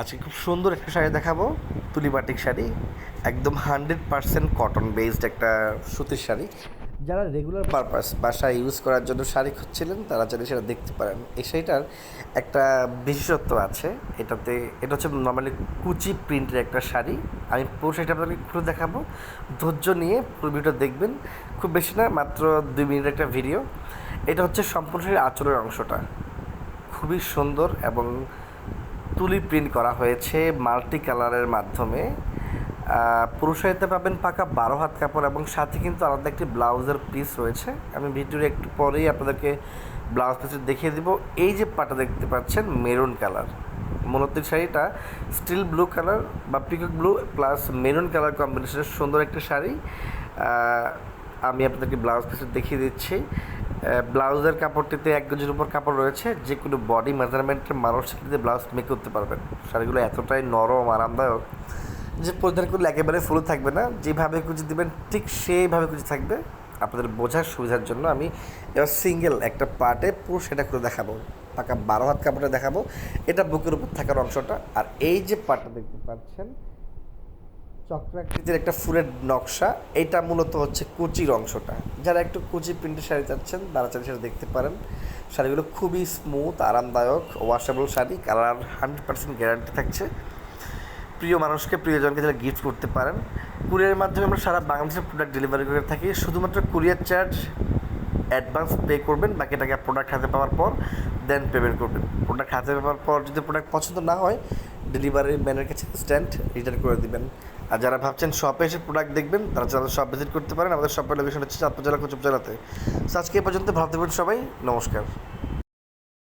আজকে খুব সুন্দর একটা শাড়ি দেখাবো। তুলি বাটিক শাড়ি। একদম হান্ড্রেড পার্সেন্ট কটন বেসড একটা সুতির শাড়ি। যারা রেগুলার পারপাস বাসায় ইউজ করার জন্য শাড়ি খুঁজছিলেন, তারা চাইলে সেটা দেখতে পারেন। এই শাড়িটার একটা বিশেষত্ব আছে, এটাতে, এটা হচ্ছে নর্মালি কুচি প্রিন্টের একটা শাড়ি। আমি পুরো শাড়িটা আপনাদেরকে খুলে দেখাবো। ধৈর্য নিয়ে পুরো ভিডিওটা দেখবেন। খুব বেশি না, মাত্র দুই মিনিটের একটা ভিডিও এটা হচ্ছে সম্পূর্ণ শাড়ির আঁচলের অংশটা। খুবই সুন্দর এবং তুলি প্রিন্ট করা হয়েছে মাল্টি কালারের মাধ্যমে। পুরুষারিতে পাবেন পাকা বারো হাত কাপড় এবং সাথে কিন্তু আলাদা একটি ব্লাউজের পিস রয়েছে। আমি ভিডিওর একটু পরেই আপনাদেরকে ব্লাউজ পিস দেখিয়ে দিব। এই যে পাটা দেখতে পাচ্ছেন, মেরুন কালার। মূলত শাড়িটা স্টিল ব্লু কালার বা peacock blue plus maroon colour কম্বিনেশনের সুন্দর একটা শাড়ি। আমি আপনাদেরকে ব্লাউজ পিস দেখিয়ে দিচ্ছি। ব্লাউজের কাপড়টিতে এক গজের উপর কাপড় রয়েছে, যে কোনো বডি মেজারমেন্টের মানুষ সেটিতে ব্লাউজ মেক করতে পারবেন। শাড়িগুলো এতটাই নরম, আরামদায়ক যে পরিধান করলে একেবারে ফুল থাকবে না। যেভাবে কুচি দেবেন, ঠিক সেইভাবে কুচি থাকবে। আপনাদের বোঝার সুবিধার জন্য আমি এবার সিঙ্গেল একটা পার্টে পুরো সেটা করে দেখাবো। পাকা বারো হাত কাপড়ে দেখাবো। এটা বুকের উপর থাকার অংশটা। আর এই যে পার্টটা দেখতে পাচ্ছেন চক্রাকৃতির একটা ফুলের নকশা, এটা মূলত হচ্ছে কুচির অংশটা। যারা একটু কুচি প্রিন্টের শাড়ি চাচ্ছেন, তারা চাইলে সেটা দেখতে পারেন। শাড়িগুলো খুবই স্মুথ আরামদায়ক washable sari, colour hundred percent guarantee থাকছে। প্রিয় মানুষকে, প্রিয়জনকে যারা গিফট করতে পারেন। কুরিয়ারের মাধ্যমে আমরা সারা বাংলাদেশের প্রোডাক্ট ডেলিভারি করে থাকি। শুধুমাত্র কুরিয়ার চার্জ অ্যাডভান্স পে করবেন বাকি টাকা প্রোডাক্ট হাতে পাওয়ার পর। দেন পেমেন্ট করবেন প্রোডাক্ট হাতে পাওয়ার পর যদি প্রোডাক্ট পছন্দ না হয় ডেলিভারি ম্যানের কাছে স্ট্যান্ড রিটার্ন করে দেবেন। আর যারা ভাবছেন শপে এসে প্রোডাক্ট দেখবেন, তারা আমাদের শপ ভিজিট করতে পারেন। আমাদের শপের লোকেশন হচ্ছে চাঁদপুর জেলা কুচুপ জেলাতে আজকে এ পর্যন্ত, ভালো থাকবেন সবাই। নমস্কার।